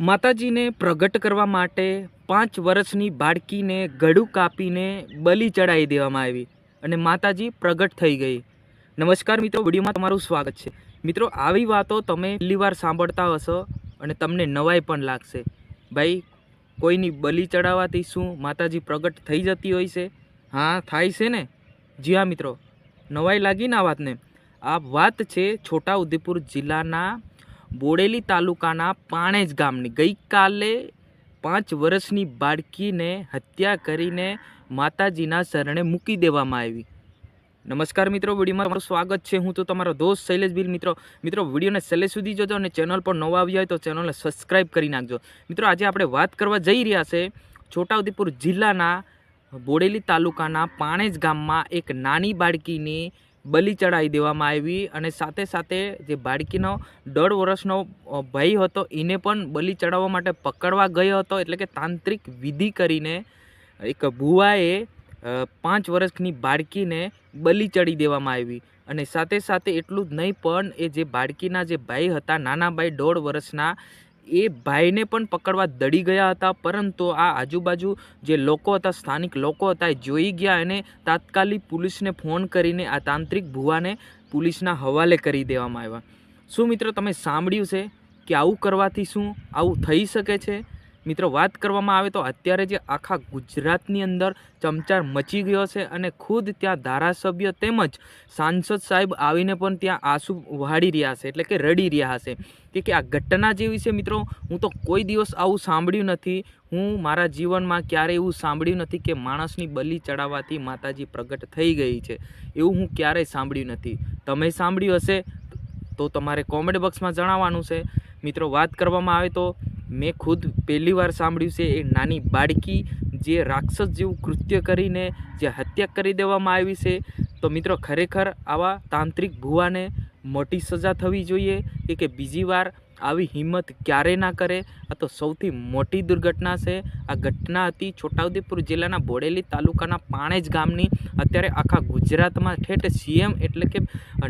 માતાજીને પ્રગટ કરવા માટે પાંચ વર્ષની બાળકીને ગળું કાપીને બલિ ચડાવી દેવામાં આવી અને માતાજી પ્રગટ થઈ ગઈ. નમસ્કાર મિત્રો, વિડીયોમાં તમારું સ્વાગત છે. મિત્રો, આવી વાતો તમે પહેલી વાર સાંભળતા હશો અને તમને નવાઈ પણ લાગશે. ભાઈ, કોઈની બલિ ચડાવવાથી શું માતાજી પ્રગટ થઈ જતી હોય છે? હા, થાય છે ને? જી હા મિત્રો. નવાઈ લાગી ને આ વાતને. આ વાત છે છોટાઉદેપુર જિલ્લાના બોડેલી તાલુકાના પાણેજ ગામની ગઈકાલે પાંચ વર્ષની બાળકીને હત્યા કરીને માતાજીના શરણે મૂકી દેવામાં આવી. નમસ્કાર મિત્રો, વિડીયોમાં તમારું સ્વાગત છે. હું તો તમારો દોસ્ત શૈલેષ બિલ. મિત્રો મિત્રો, વિડીયોને છેલ્લે સુધી જોજો અને ચેનલ પર નવા આવ્યા હોય તો ચેનલને સબસ્ક્રાઈબ કરી નાખજો. મિત્રો, આજે આપણે વાત કરવા જઈ રહ્યા છે છોટાઉદેપુર જિલ્લાના બોડેલી તાલુકાના પાણેજ ગામમાં એક નાની બાળકીની બલિ ચડાવી દેવામાં આવી અને સાથે સાથે જે બાળકીનો દોઢ વર્ષનો ભાઈ હતો, એને પણ બલિ ચડાવવા માટે પકડવા ગયો હતો. એટલે કે તાંત્રિક વિધિ કરીને એક ભુવાએ પાંચ વર્ષની બાળકીને બલિ ચડી દેવામાં આવી. અને સાથે સાથે એટલું જ નહીં, પણ એ જે બાળકીના જે ભાઈ હતા, નાના ભાઈ, દોઢ વર્ષના એ ભાઈને પણ પકડવા દડી ગયા હતા, પરંતુ આ આજુબાજુ જે લોકો હતા, સ્થાનિક લોકો હતા, એ જોઈ ગયા અને તાત્કાલિક પોલીસને ફોન કરીને આ તાંત્રિક ભુવાને પોલીસના હવાલે કરી દેવામાં આવ્યા. શું મિત્રો તમે સાંભળ્યું છે કે આવું કરવાથી શું? આવું થઈ શકે છે? મિત્રો, વાત કરવામાં આવે તો અત્યારે જે આખા ગુજરાતની અંદર ચમચાર મચી ગયો છે અને ખુદ ત્યાં ધારાસભ્ય તેમજ સાંસદ સાહેબ આવીને પણ ત્યાં આંસુ વહાડી રહ્યા છે, એટલે કે રડી રહ્યા હશે કે કે આ ઘટના જેવી છે મિત્રો, હું તો કોઈ દિવસ આવું સાંભળ્યું નથી. હું મારા જીવનમાં ક્યારેય એવું સાંભળ્યું નથી કે માણસની બલિ ચડાવવાથી માતાજી પ્રગટ થઈ ગઈ છે. એવું હું ક્યારેય સાંભળ્યું નથી. તમે સાંભળ્યું હશે તો તમારે કોમેન્ટ બોક્સમાં જણાવવાનું છે. મિત્રો, વાત કરવામાં આવે તો મેં ખુદ પહેલી વાર સાંભળ્યું છે એ નાની બાળકી જે રાક્ષસ જેવું કૃત્ય કરીને જે હત્યા કરી દેવામાં આવી છે. તો મિત્રો, ખરેખર આવા તાંત્રિક ભુવાને મોટી સજા થવી જોઈએ કે બીજી વાર આવી હિંમત ક્યારે ના કરે? આ તો સૌથી મોટી દુર્ઘટના છે. આ ઘટના હતી છોટાઉદેપુર જિલ્લાના બોડેલી તાલુકાના પાણેજ ગામની. અત્યારે આખા ગુજરાતમાં ઠેઠ સીએમ એટલે કે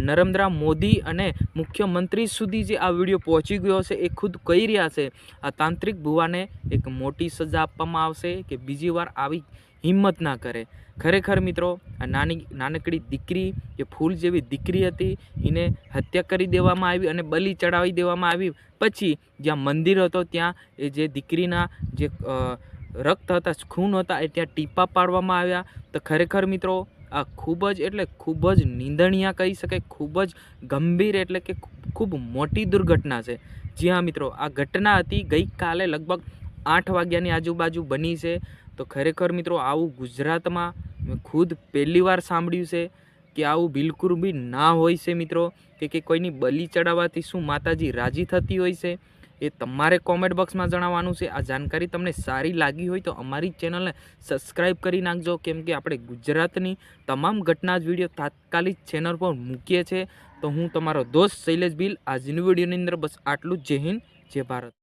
નરેન્દ્ર મોદી અને મુખ્યમંત્રી સુધી જે આ વીડિયો પહોંચી ગયો છે એ ખુદ કહી રહ્યા છે. આ તાંત્રિક ભુવાને એક મોટી સજા આપવામાં આવશે કે બીજી વાર આવી હિંમત ના કરે. ખરેખર મિત્રો, આ નાની, નાનકડી દીકરી, જે ફૂલ જેવી દીકરી હતી, એને હત્યા કરી દેવામાં આવી અને બલિ ચડાવી દેવામાં આવી. પછી જ્યાં મંદિર હતો, ત્યાં એ જે દીકરીના જે રક્ત હતા, ખૂન હતા, એ ત્યાં ટીપા પાડવામાં આવ્યા. તો ખરેખર મિત્રો, આ ખૂબ જ એટલે ખૂબ જ નિંદણીય કહી શકાય, ખૂબ જ ગંભીર એટલે કે ખૂબ મોટી દુર્ઘટના છે. જી હા મિત્રો, આ ઘટના હતી, ગઈકાલે લગભગ આઠ વાગ્યાની આજુબાજુ બની છે. તો ખરેખર મિત્રો આવું ગુજરાતમાં મેં ખુદ પહેલી વાર સાંભળ્યું છે કે આવું બિલકુલ બી ના હોય છે મિત્રો, કે કે કોઈની બલી ચડાવવાથી શું માતાજી રાજી થતી હોય છે, એ તમારે કોમેન્ટ બોક્સમાં જણાવવાનું છે. આ જાણકારી તમને સારી લાગી હોય તો અમારી ચેનલને સબસ્ક્રાઈબ કરી નાખજો. કેમ કે આપણે ગુજરાતની તમામ ઘટના જ વીડિયો તાત્કાલિક ચેનલ પર મૂકીએ છીએ. તો હું તમારો દોસ્ત શૈલેષ બિલ. આજની વિડીયોની અંદર બસ આટલું જ. જય હિન્દ, જય ભારત.